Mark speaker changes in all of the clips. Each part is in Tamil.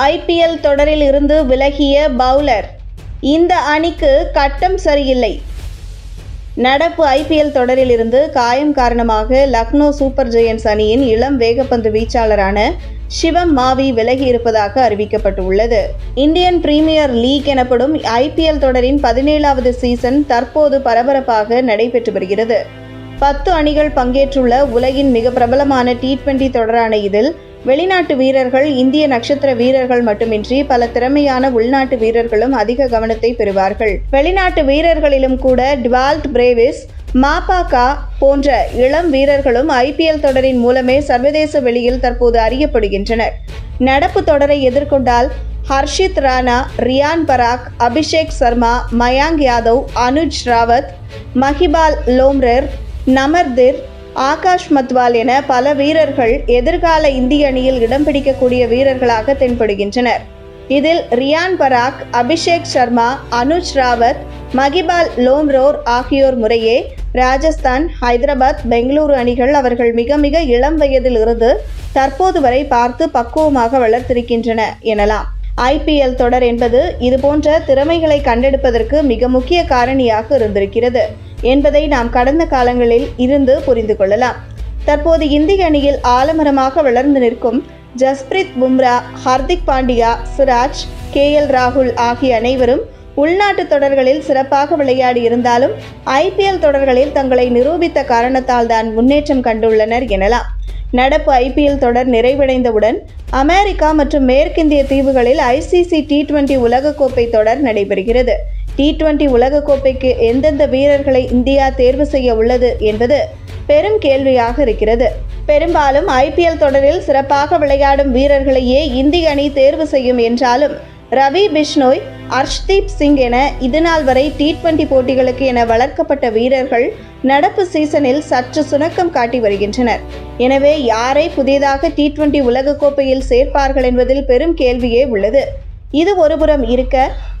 Speaker 1: ஐபிஎல் தொடரில் இருந்து விலகிய பவுலர் இந்த அணிக்கு கட்டம் சரியில்லை. நடப்பு ஐபிஎல் தொடரிலிருந்து காயம் காரணமாக லக்னோ சூப்பர் ஜெயன்ஸ் அணியின் இளம் வேகப்பந்து வீச்சாளரான சிவம் மாவி விலகி இருப்பதாக அறிவிக்கப்பட்டுள்ளது. இந்தியன் பிரீமியர் லீக் எனப்படும் ஐபிஎல் தொடரின் பதினேழாவது சீசன் தற்போது பரபரப்பாக நடைபெற்று வருகிறது. பத்து அணிகள் பங்கேற்றுள்ள உலகின் மிக பிரபலமான டி டுவெண்டி தொடரான இதில் வெளிநாட்டு வீரர்கள் இந்திய நட்சத்திர வீரர்கள் மட்டுமின்றி பல திறமையான உள்நாட்டு வீரர்களும் அதிக கவனத்தை பெறுவார்கள். வெளிநாட்டு வீரர்களிலும் கூட டுவால்ட் பிரேவிஸ் மாபாகா போன்ற இளம் வீரர்களும் ஐபிஎல் தொடரின் மூலமே சர்வதேச வெளியில் தற்போது அறியப்படுகின்றனர். நடப்பு தொடரை எதிர்கொண்டால் ஹர்ஷித் ராணா ரியான் பராக் அபிஷேக் சர்மா மயாங்க் யாதவ் அனுஜ் ராவத் மஹிபால் லோம்ரர் நமர்திர் ஆகாஷ் மத்வால் என பல வீரர்கள் எதிர்கால இந்திய அணியில் இடம் பிடிக்கக்கூடிய வீரர்களாக தென்படுகின்றனர். இதில் ரியான் பராக் அபிஷேக் சர்மா அனுஜ் ராவத் மகிபால் லோம்ரோர் ஆகியோர் முறையே ராஜஸ்தான் ஹைதராபாத் பெங்களூரு அணிகள் அவர்கள் மிக மிக இளம் வயதில் இருந்து தற்போது வரை பார்த்து பக்குவமாக வளர்த்திருக்கின்றன எனலாம். ஐபிஎல் தொடர் என்பது இதுபோன்ற திறமைகளை கண்டெடுப்பதற்கு மிக முக்கிய காரணியாக இருந்திருக்கிறது. என்பதை நாம் கடந்த காலங்களில் இருந்து புரிந்து கொள்ளலாம். தற்போது இந்திய அணியில் ஆலமரமாக வளர்ந்து நிற்கும் ஜஸ்பிரித் பும்ரா ஹார்திக் பாண்டியா சிராஜ் கே எல் ராகுல் ஆகிய அனைவரும் உள்நாட்டு தொடர்களில் சிறப்பாக விளையாடி இருந்தாலும் ஐபிஎல் தொடர்களில் தங்களை நிரூபித்த காரணத்தால் தான் முன்னேற்றம் கண்டுள்ளனர் எனலாம். நடப்பு ஐபிஎல் தொடர் நிறைவடைந்தவுடன் அமெரிக்கா மற்றும் மேற்கிந்திய தீவுகளில் ஐசிசி டி டுவெண்டி உலகக்கோப்பை தொடர் நடைபெறுகிறது. டி டுவெண்டி உலகக்கோப்பைக்கு எந்தெந்த வீரர்களை இந்தியா தேர்வு செய்ய உள்ளது என்பது பெரும் கேள்வியாக இருக்கிறது. பெரும்பாலும் ஐபிஎல் தொடரில் சிறப்பாக விளையாடும் வீரர்களையே இந்திய அணி தேர்வு செய்யும் என்றாலும் ரவி பிஷ்னோய் அர்ஷ்தீப் சிங் என இதுநாள் வரை டி டுவெண்டி போட்டிகளுக்கு என வளர்க்கப்பட்ட வீரர்கள் நடப்பு சீசனில் சற்று சுணக்கம் காட்டி வருகின்றனர். எனவே யாரை புதிதாக டி டுவெண்டி உலகக்கோப்பையில் சேர்ப்பார்கள் என்பதில் பெரும் கேள்வியே உள்ளது. இது ஒருபுறம் இருக்க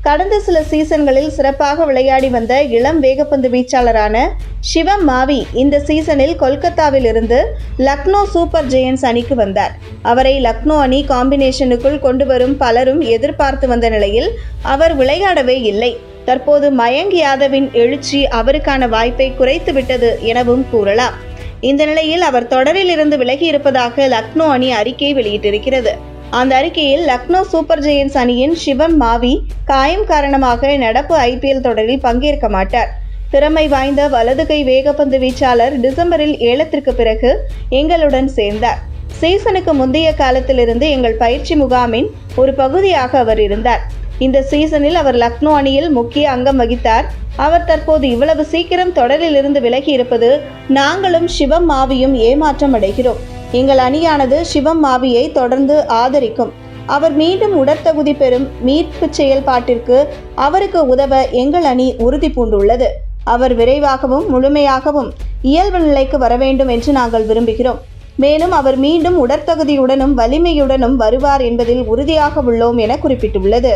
Speaker 1: கடந்த சில சீசன்களில் சிறப்பாக விளையாடி வந்த இளம் வேகப்பந்து வீச்சாளரான சிவம் மாவி இந்த சீசனில் கொல்கத்தாவில் இருந்து லக்னோ சூப்பர் ஜெயன்ஸ் அணிக்கு வந்தார். அவரை லக்னோ அணி காம்பினேஷனுக்குள் கொண்டு வரும் பலரும் எதிர்பார்த்து வந்த நிலையில் அவர் விளையாடவே இல்லை. தற்போது மயங்க் யாதவின் எழுச்சி அவருக்கான வாய்ப்பை குறைத்து விட்டது எனவும் கூறலாம். இந்த நிலையில் அவர் தொடரில் இருந்து விலகி இருப்பதாக லக்னோ அணி அறிக்கை வெளியிட்டிருக்கிறது. அந்த அறிக்கையில் லக்னோ சூப்பர் ஜெயின்ஸ் அணியின் சிவம் மாவி காயம் காரணமாக நடப்பு ஐபிஎல் தொடரில் பங்கேற்க மாட்டார். திறமை வாய்ந்த வலது கை வேகப்பந்து வீச்சாளர் டிசம்பரில் ஏலத்திற்கு பிறகு எங்களுடன் சேர்ந்தார். சீசனுக்கு முந்தைய காலத்திலிருந்து எங்கள் பயிற்சி முகாமின் ஒரு பகுதியாக அவர் இருந்தார். இந்த சீசனில் அவர் லக்னோ அணியில் முக்கிய அங்கம் வகித்தார். அவர் தற்போது இவ்வளவு சீக்கிரம் தொடரில் இருந்து விலகி இருப்பது நாங்களும் சிவம் மாவியும் ஏமாற்றம் அடைகிறோம் எங்கள் அணியானது சிவம் மாவியை தொடர்ந்து ஆதரிக்கும். அவர் மீண்டும் உடற்தகுதி பெறும் மீட்பு செயல்பாட்டிற்கு அவருக்கு உதவ எங்கள் அணி உறுதி பூண்டுள்ளது. அவர் விரைவாகவும் முழுமையாகவும் இயல்பு நிலைக்கு வர வேண்டும் என்று நாங்கள் விரும்புகிறோம். மேலும் அவர் மீண்டும் உடற்தகுதியுடனும் வலிமையுடனும் வருவார் என்பதில் உறுதியாக உள்ளோம் என குறிப்பிட்டுள்ளது.